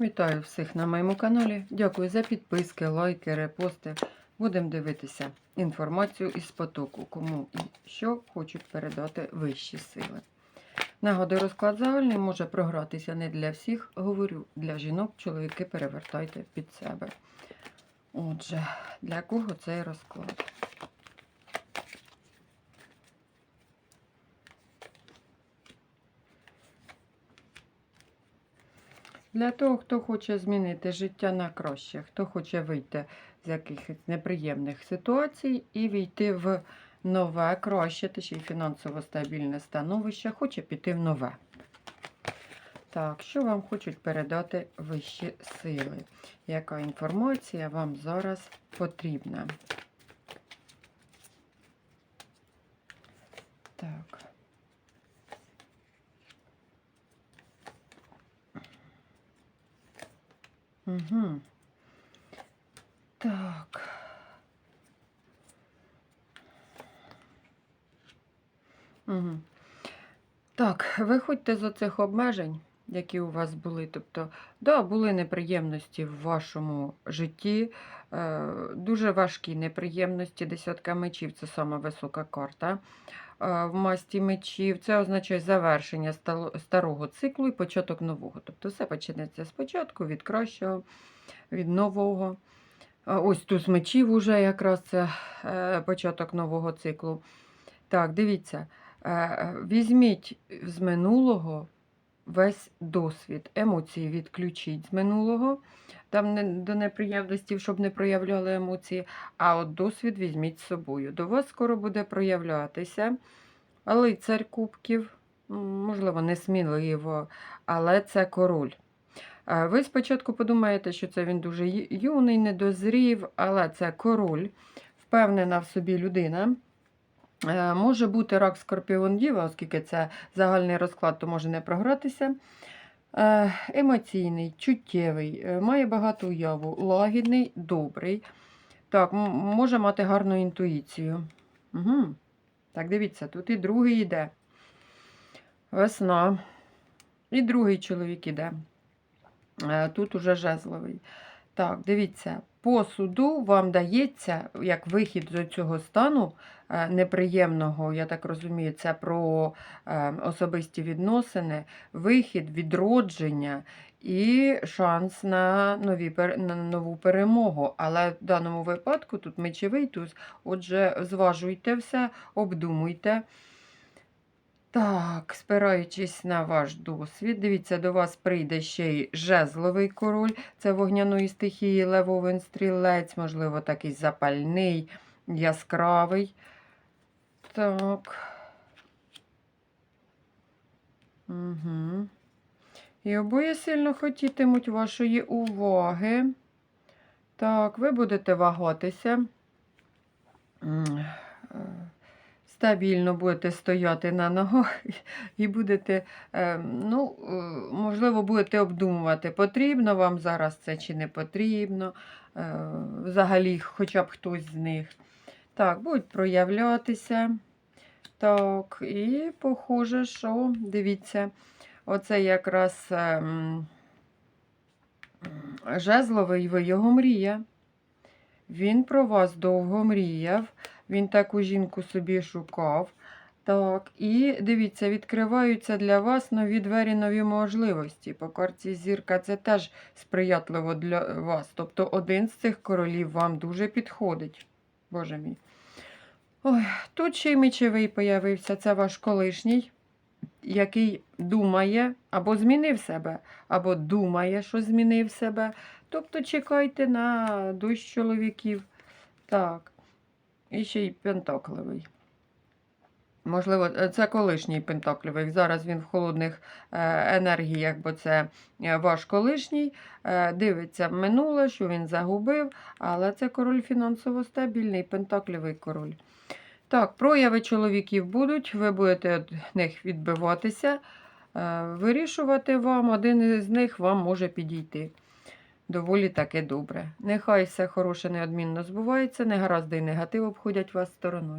Вітаю всіх на моєму каналі. Дякую за підписки, лайки, репости. Будемо дивитися інформацію із потоку, кому і що хочуть передати вищі сили. Нагадую, розклад загальний може програтися не для всіх. Говорю для жінок, чоловіки перевертайте під себе. Отже, для кого цей розклад? Для того, хто хоче змінити життя на краще, хто хоче вийти з якихось неприємних ситуацій і війти в нове, краще, та ще й фінансово стабільне становище, хоче піти в нове. Так, що вам хочуть передати вищі сили? Яка інформація вам зараз потрібна? Так. Угу. Так. Угу. Так, виходьте з оцих обмежень, які у вас були. Тобто, да, були неприємності в вашому житті, е, дуже важкі неприємності. Десятка мечів це сама висока карта. Е, в масті мечів це означає завершення старого циклу і початок нового. Тобто все почнеться спочатку, від кращого, від нового. Е, Ось тут мечів уже якраз це е, початок нового циклу. Так, дивіться. Візьміть з минулого весь досвід, емоції відключіть з минулого, там не, до неприємностей, щоб не проявляли емоції, а от досвід візьміть з собою. До вас скоро буде проявлятися лицар кубків, можливо, не сміливо, але це король. Ви спочатку подумаєте, що це він дуже юний, недозрів, але це король, впевнена в собі людина. Е, Може бути рак Скорпіон Діва, оскільки це загальний розклад, то може не програтися. Е, Емоційний, чуттєвий, е, має багату уяву, лагідний, добрий. Так, може мати гарну інтуїцію. Угу. Так, дивіться, тут і другий йде. Весна. І другий чоловік іде. Тут уже жезловий. Так, дивіться, по суду вам дається як вихід з цього стану е, неприємного, я так розумію, це про е, особисті відносини, вихід, відродження і шанс на, нові, на нову перемогу. Але в даному випадку тут мечовий туз. Отже, зважуйте все, обдумуйте. Так, спираючись на ваш досвід, дивіться, до вас прийде ще й жезловий король, це вогняної стихії, левовин стрілець, можливо, такий запальний, яскравий. Так. Угу. І обоє сильно хотітимуть вашої уваги. Так, ви будете вагатися. Стабільно будете стояти на ногах і будете, е, ну, е, можливо, будете обдумувати, потрібно вам зараз це чи не потрібно, е, взагалі, хоча б хтось з них. Так, будуть проявлятися. Так, і похоже, що, дивіться, оце якраз ем, жезловий, ви його мрія. Він про вас довго мріяв. Він таку жінку собі шукав. Так, і дивіться, відкриваються для вас нові двері, нові можливості. По карті зірка це теж сприятливо для вас. Тобто один з цих королів вам дуже підходить. Боже мій. Ой, тут ще й мечевий появився. Це ваш колишній, який думає або змінив себе, або думає, що змінив себе. Тобто чекайте на дощ чоловіків. Так. І ще й пентакливий. Можливо, е, це колишній пентаклівий. Зараз він в холодних е, енергіях, бо це е, ваш колишній. Дивиться минуле, що він загубив, але це король фінансово стабільний, пентаклівий король. Так, прояви чоловіків будуть, ви будете від них відбиватися, вирішувати вам, один із них вам може підійти. Доволі таки добре. Нехай все хороше неодмінно збувається, негаразди і негатив обходять вас стороною.